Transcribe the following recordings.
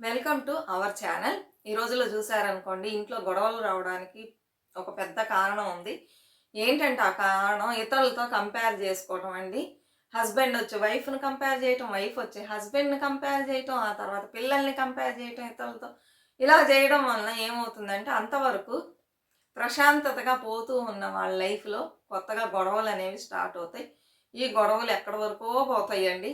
Welcome to our channel. ఈ రోజులో చూసారనుకోండి ఇంట్లో గొడవలు రావడానికి ఒక పెద్ద కారణం ఉంది. ఏంటంటే ఆ కారణం? ఇతరులతో కంపేర్ చేసుకోవటం అండి. హస్బెండ్ వచ్చి వైఫ్ని కంపేర్ చేయటం వైఫ్ వచ్చి హస్బెండ్ని కంపేర్ చేయటం ఆ తర్వాత పిల్లల్ని కంపేర్ చేయటం ఇతరులతో. ఇలా చేయడం వలన ఏమవుతుందంటే అంతవరకు ప్రశాంతతగా పోతూ ఉన్న వాళ్ళ లైఫ్లో కొత్తగా గొడవలు అనేవి స్టార్ట్ అవుతాయి. ఈ గొడవలు ఎక్కడి వరకో పోతాయండి.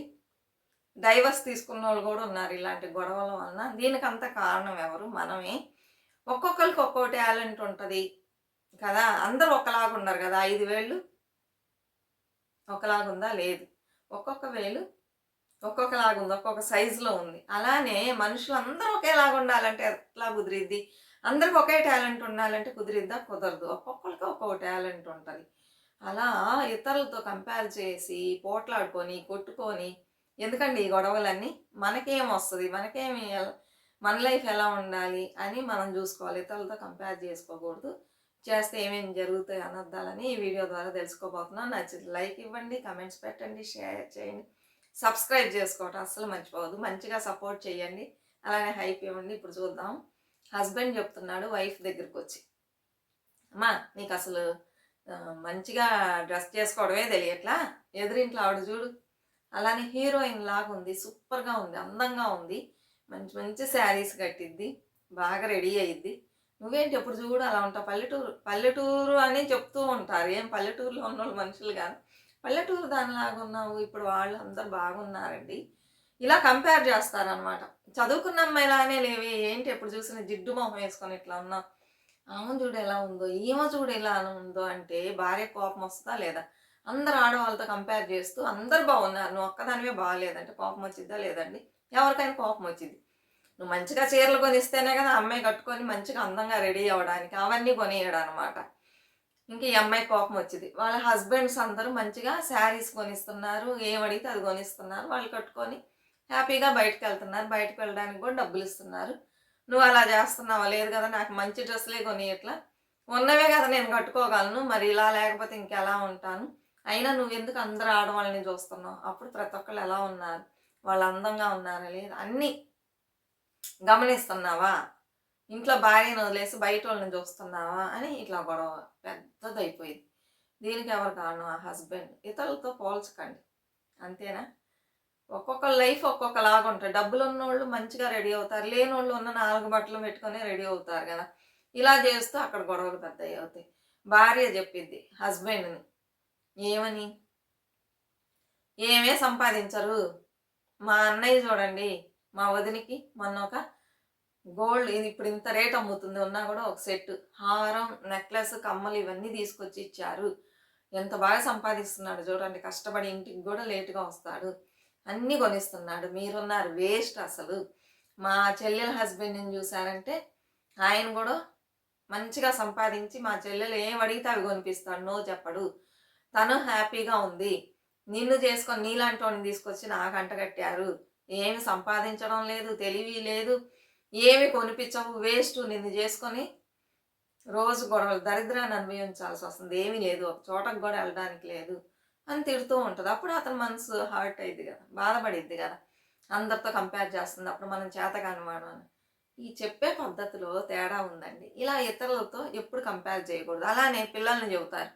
డైవర్స్ తీసుకున్న వాళ్ళు కూడా ఉన్నారు ఇలాంటి గొడవల వలన. దీనికంత కారణం ఎవరు? మనమే. ఒక్కొక్కరికి ఒక్కో టాలెంట్ ఉంటుంది కదా. అందరూ ఒకలాగా ఉన్నారు కదా. ఐదు వేళ్ళు ఒకలాగుందా లేదు. ఒక్కొక్క వేలు ఒక్కొక్కలాగా ఉంది. ఒక్కొక్క సైజులో ఉంది. అలానే మనుషులు అందరూ ఒకేలాగా ఉండాలంటే ఎట్లా కుదిరిద్ది? అందరికి ఒకే టాలెంట్ ఉండాలంటే కుదిరిద్దా? కుదరదు. ఒక్కొక్కరికి ఒక్కొక్క టాలెంట్ ఉంటుంది. అలా ఇతరులతో కంపేర్ చేసి పోట్లాడుకొని కొట్టుకొని ఎందుకండి ఈ గొడవలన్నీ? మనకేం వస్తుంది? మనకేమి మన లైఫ్ ఎలా ఉండాలి అని మనం చూసుకోవాలి. ఇతరులతో కంపేర్ చేసుకోకూడదు. చేస్తే ఏమేమి జరుగుతాయి అనర్థాలని ఈ వీడియో ద్వారా తెలుసుకోబోతున్నాను నచ్చింది లైక్ ఇవ్వండి కమెంట్స్ పెట్టండి షేర్ చేయండి. సబ్స్క్రైబ్ చేసుకోవటం అస్సలు మర్చిపోవద్దు. మంచిగా సపోర్ట్ చేయండి. అలానే హైప్ ఇవ్వండి. ఇప్పుడు చూద్దాం. హస్బెండ్ చెప్తున్నాడు వైఫ్ దగ్గరికి వచ్చి అమ్మా నీకు అసలు మంచిగా డ్రెస్ చేసుకోవడమే తెలియట్లా? ఎదురింట్లో ఆవిడ చూడు. అలానే హీరోయిన్ లాగా ఉంది సూపర్గా ఉంది అందంగా ఉంది. మంచి మంచి శారీస్ కట్టిద్ది బాగా రెడీ అయ్యిద్ది. నువ్వేంటి ఎప్పుడు చూడు అలా ఉంటావు? పల్లెటూరు పల్లెటూరు అని చెప్తూ ఉంటారు. ఏం పల్లెటూరులో ఉన్న వాళ్ళు మనుషులు కాదు. పల్లెటూరు దానిలాగా ఉన్నావు ఇప్పుడు వాళ్ళు అందరు బాగున్నారండి. ఇలా కంపేర్ చేస్తారనమాట చదువుకున్న అమ్మాయిలానే లేవి ఏంటి ఎప్పుడు చూసిన జిడ్డు మొహం వేసుకొని ఇట్లా ఉన్నావు ఆమె చూడు ఎలా ఉందో ఈమె చూడు ఎలా ఉందో అంటే భార్య కోపం వస్తుందా లేదా? అందరు ఆడవాళ్ళతో కంపేర్ చేస్తూ అందరు బాగున్నారు. నువ్వు ఒక్కదానివే బాగాలేదంటే కోపం వచ్చిద్దా లేదండి? ఎవరికైనా కోపం వచ్చింది నువ్వు మంచిగా చీరలు కొనిస్తేనే కదా అమ్మాయి కట్టుకొని మంచిగా అందంగా రెడీ అవ్వడానికి అవన్నీ కొనియడం అనమాట ఇంక ఈ అమ్మాయి కోపం వచ్చింది వాళ్ళ హస్బెండ్స్ అందరూ మంచిగా శారీస్ కొనిస్తున్నారు. ఏం అడిగితే అది కొనిస్తున్నారు. వాళ్ళు కట్టుకొని హ్యాపీగా బయటకు వెళ్తున్నారు. బయటకు వెళ్ళడానికి కూడా డబ్బులు ఇస్తున్నారు. నువ్వు అలా చేస్తున్నావా? లేదు కదా నాకు మంచి డ్రెస్సులే కొని ఇట్లా ఉన్నవే కదా నేను కట్టుకోగలను. మరి ఇలా లేకపోతే ఇంకెలా ఉంటాను? అయినా నువ్వు ఎందుకు అందరు ఆడవాళ్ళని చూస్తున్నావు? అప్పుడు ప్రతి ఒక్కళ్ళు ఎలా ఉన్నారు? వాళ్ళు అందంగా ఉన్నారా? లేదు? అన్నీ గమనిస్తున్నావా? ఇంట్లో భార్యను వదిలేసి బయట వాళ్ళని చూస్తున్నావా? అని ఇట్లా గొడవ పెద్దదైపోయింది. దీనికి ఎవరు కారణం? ఆ హస్బెండ్. ఇతరులతో పోల్చకండి. అంతేనా? ఒక్కొక్క లైఫ్ ఒక్కొక్కలాగా ఉంటాయి డబ్బులు ఉన్నోళ్ళు మంచిగా రెడీ అవుతారు. లేని వాళ్ళు ఉన్న నాలుగు బట్టలు పెట్టుకొని రెడీ అవుతారు కదా. ఇలా చేస్తూ అక్కడ గొడవలు పెద్దవి అవుతాయి. భార్య చెప్పింది హస్బెండ్ని. ఏమని? ఏమే సంపాదించరు? మా అన్నయ్య చూడండి మా వదినికి మొన్న ఒక గోల్డ్ ఇది ఇప్పుడు ఇంత రేట్ అమ్ముతుంది ఉన్నా కూడా ఒక సెట్ హారం నెక్లెస్ కమ్మలు ఇవన్నీ తీసుకొచ్చి ఇచ్చారు. ఎంత బాగా సంపాదిస్తున్నాడు చూడండి కష్టపడి ఇంటికి కూడా లేటుగా వస్తాడు. అన్నీ కొనిస్తున్నాడు మీరున్నారు వేస్ట్ అసలు. మా చెల్లెల హస్బెండ్ని చూసారంటే ఆయన కూడా మంచిగా సంపాదించి మా చెల్లెలు ఏం అడిగితే అవి కొనిపిస్తాడు నో చెప్పడు. తను హ్యాపీగా ఉంది. నిన్ను చేసుకొని నీలాంటి వాడిని తీసుకొచ్చి నాకు అంటగట్టారు ఏమి సంపాదించడం లేదు తెలివి లేదు ఏమి కొనిపించవు వేస్ట్ నిన్ను చేసుకొని రోజు గొడవలు దరిద్రాన్ని అనుభవించాల్సి వస్తుంది. ఏమీ లేదు ఒక చోటకు కూడా వెళ్ళడానికి లేదు అని తిడుతూ ఉంటుంది. అప్పుడు అతని మనసు హర్ట్ అయింది కదా బాధపడిద్ది కదా. అందరితో కంపేర్ చేస్తుంది. అప్పుడు మనం చేత కానివాడు అని ఈ చెప్పే పద్ధతిలో తేడా ఉందండి. ఇలా ఇతరులతో ఎప్పుడు కంపేర్ చేయకూడదు. అలానే పిల్లల్ని చెబుతారు.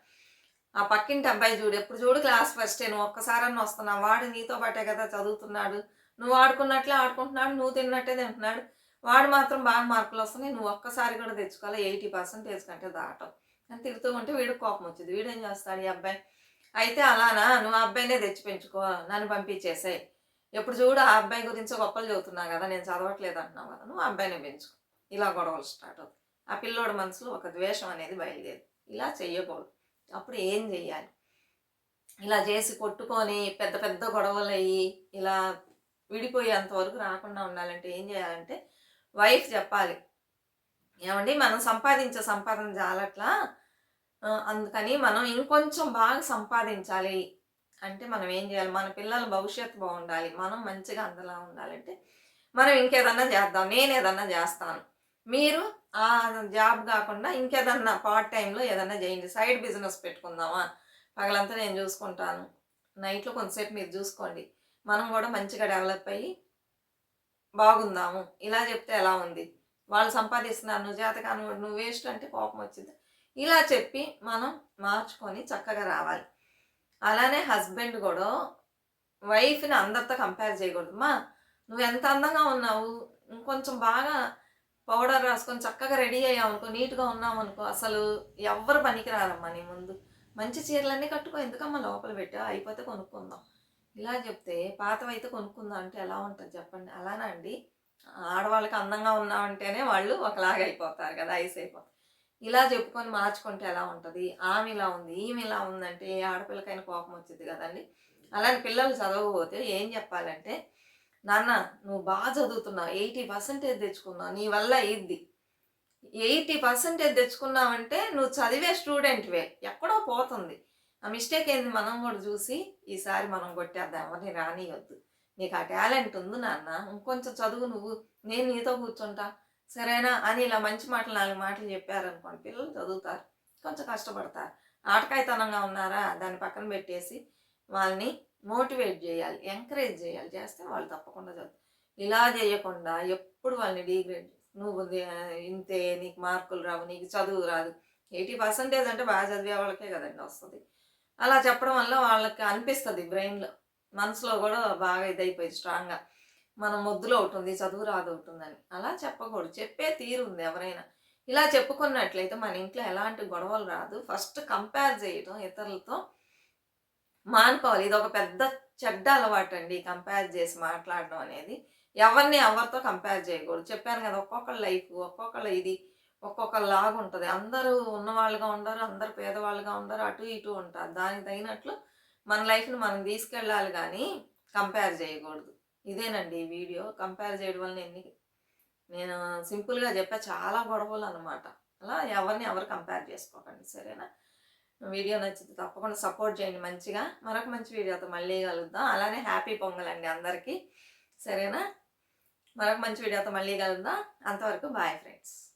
ఆ పక్కింటి అబ్బాయి చూడు ఎప్పుడు చూడు క్లాస్ ఫస్ట్ నువ్వు ఒక్కసారన్నా వస్తున్నావు. వాడు నీతో పాటే కదా చదువుతున్నాడు. నువ్వు ఆడుకున్నట్లే ఆడుకుంటున్నాడు నువ్వు తిన్నట్టే తింటున్నాడు. వాడు మాత్రం బాగా మార్కులు వస్తున్నాయి. నువ్వు ఒక్కసారి కూడా తెచ్చుకోవాలి. ఎయిటీ పర్సెంటేజ్ కంటే దాటం అని తిడుతూ ఉంటే వీడు కోపం వచ్చింది. వీడు ఏం చేస్తాడు ఈ అబ్బాయి? అయితే అలానా? నువ్వు ఆ అబ్బాయినే తెచ్చి పెంచుకో. నన్ను పంపించేసాయి ఎప్పుడు చూడు ఆ అబ్బాయి గురించి గొప్పలు చదువుతున్నావు కదా నేను చదవట్లేదు అంటున్నావు కదా నువ్వు అబ్బాయినే పెంచుకో. ఇలా గొడవలు స్టార్ట్ అవుతుంది ఆ పిల్లోడి మనసులో ఒక ద్వేషం అనేది బయలుదేరి ఇలా చెయ్యకూడదు అప్పుడు ఏం చెయ్యాలి? ఇలా చేసి కొట్టుకొని పెద్ద పెద్ద గొడవలు అయ్యి ఇలా విడిపోయేంత వరకు రాకుండా ఉండాలంటే ఏం చేయాలంటే వైఫ్ చెప్పాలి. ఏమండి? మనం సంపాదించే సంపాదన చాలట్లా? అందుకని మనం ఇంకొంచెం బాగా సంపాదించాలి. అంటే మనం ఏం చేయాలి? మన పిల్లల భవిష్యత్తు బాగుండాలి. మనం మంచిగా అందలా ఉండాలంటే మనం ఇంకేదన్నా చేద్దాం. నేను ఏదన్నా చేస్తాను. మీరు జాబ్ కాకుండా ఇంకేదన్నా పార్ట్ టైంలో ఏదన్నా చేయండి. సైడ్ బిజినెస్ పెట్టుకుందామా? పగలంతా నేను చూసుకుంటాను. నైట్లో కొంతసేపు మీరు చూసుకోండి. మనం కూడా మంచిగా డెవలప్ అయ్యి బాగుందాము. ఇలా చెప్తే ఎలా ఉంది? వాళ్ళు సంపాదిస్తున్నారు. నువ్వు చేతకాను నువ్వు వేస్ట్ అంటే కోపం వచ్చింది. ఇలా చెప్పి మనం మార్చుకొని చక్కగా రావాలి. అలానే హస్బెండ్ కూడా వైఫ్ని అందరితో కంపేర్ చేయకూడదు. మా నువ్వు ఎంత అందంగా ఉన్నావు? ఇంకొంచెం బాగా పౌడర్ రాసుకొని చక్కగా రెడీ అయ్యామనుకో అనుకో నీట్గా ఉన్నామనుకో అసలు ఎవ్వరు పనికిరారమ్మా నీ ముందు. మంచి చీరలన్నీ కట్టుకో ఎందుకమ్మా లోపల పెట్టా అయిపోతే కొనుక్కుందాం. ఇలా చెప్తే పాతవైతే కొనుక్కుందాం అంటే ఎలా ఉంటుంది చెప్పండి? అలానా అండి? ఆడవాళ్ళకి అందంగా ఉన్నామంటేనే వాళ్ళు ఒకలాగా అయిపోతారు కదా ఐస్ అయిపోతారు. ఇలా చెప్పుకొని మార్చుకుంటే ఎలా ఉంటుంది? ఆమె ఇలా ఉంది ఈమె ఇలా ఉందంటే ఏ ఆడపిల్లకైనా కోపం వచ్చింది కదండి. అలాంటి పిల్లలు చదవకపోతే ఏం చెప్పాలంటే నాన్న నువ్వు బాగా చదువుతున్నావు ఎయిటీ పర్సెంటేజ్ తెచ్చుకున్నావు నీ వల్ల అయ్యిద్ది. ఎయిటీ పర్సెంటేజ్ తెచ్చుకున్నావంటే నువ్వు చదివే స్టూడెంట్వే ఎక్కడో పోతుంది. ఆ మిస్టేక్ ఏంది మనం కూడా చూసి ఈసారి మనం కొట్టేద్దాం ఎవరిని రానియొద్దు. నీకు ఆ టాలెంట్ ఉంది నాన్న ఇంకొంచెం చదువు నువ్వు నేను నీతో కూర్చుంటా. సరేనా? అని ఇలా మంచి మాటలు నాలుగు మాటలు చెప్పారనుకోండి పిల్లలు చదువుతారు కొంచెం కష్టపడతారు. ఆటకాయతనంగా ఉన్నారా? దాన్ని పక్కన పెట్టేసి వాళ్ళని మోటివేట్ చేయాలి ఎంకరేజ్ చేయాలి. చేస్తే వాళ్ళు తప్పకుండా చదువు. ఇలా చేయకుండా ఎప్పుడు వాళ్ళని డిగ్రేడ్ నువ్వు ఇంతే నీకు మార్కులు రావు నీకు చదువు రాదు. ఎయిటీ పర్సెంటేజ్ అంటే బాగా చదివే వాళ్ళకే కదండి వస్తుంది. అలా చెప్పడం వల్ల వాళ్ళకి అనిపిస్తుంది బ్రెయిన్లో. మనసులో కూడా బాగా ఇదైపోయింది స్ట్రాంగ్గా. మనం మొద్దులో ఒకటి ఉంది చదువు రాదు ఒకటి అలా చెప్పకూడదు. చెప్పే తీరు ఉంది ఎవరైనా. ఇలా చెప్పుకున్నట్లయితే మన ఇంట్లో ఎలాంటి గొడవలు రాదు. ఫస్ట్ కంపేర్ చేయడం ఇతరులతో మానుకోవాలి. ఇది ఒక పెద్ద చెడ్డ అలవాటు అండి కంపేర్ చేసి మాట్లాడడం అనేది. ఎవరిని ఎవరితో కంపేర్ చేయకూడదు. చెప్పాను కదా ఒక్కొక్కళ్ళ లైఫ్ ఒక్కొక్కళ్ళ ఇది ఒక్కొక్క లాగా ఉంటుంది. అందరూ ఉన్నవాళ్ళుగా ఉండరు అందరు పేదవాళ్ళుగా ఉండరు అటు ఇటు ఉంటారు. దానికి తగినట్లు మన లైఫ్ని మనం తీసుకెళ్ళాలి కానీ కంపేర్ చేయకూడదు. ఇదేనండి ఈ వీడియో కంపేర్ చేయడం వల్ల ఎన్ని నేను సింపుల్గా చెప్పా చాలా గొడవలు అనమాట అలా ఎవరిని ఎవరు కంపేర్ చేసుకోకండి. సరేనా? వీడియో నచ్చితే తప్పకుండా సపోర్ట్ చేయండి మంచిగా. మరొక మంచి వీడియోతో మళ్ళీ కలుద్దాం. అలానే హ్యాపీ పొంగల్ అండి అందరికీ. సరేనా? మరొక మంచి వీడియోతో మళ్ళీ కలుద్దాం. అంతవరకు బాయ్ ఫ్రెండ్స్.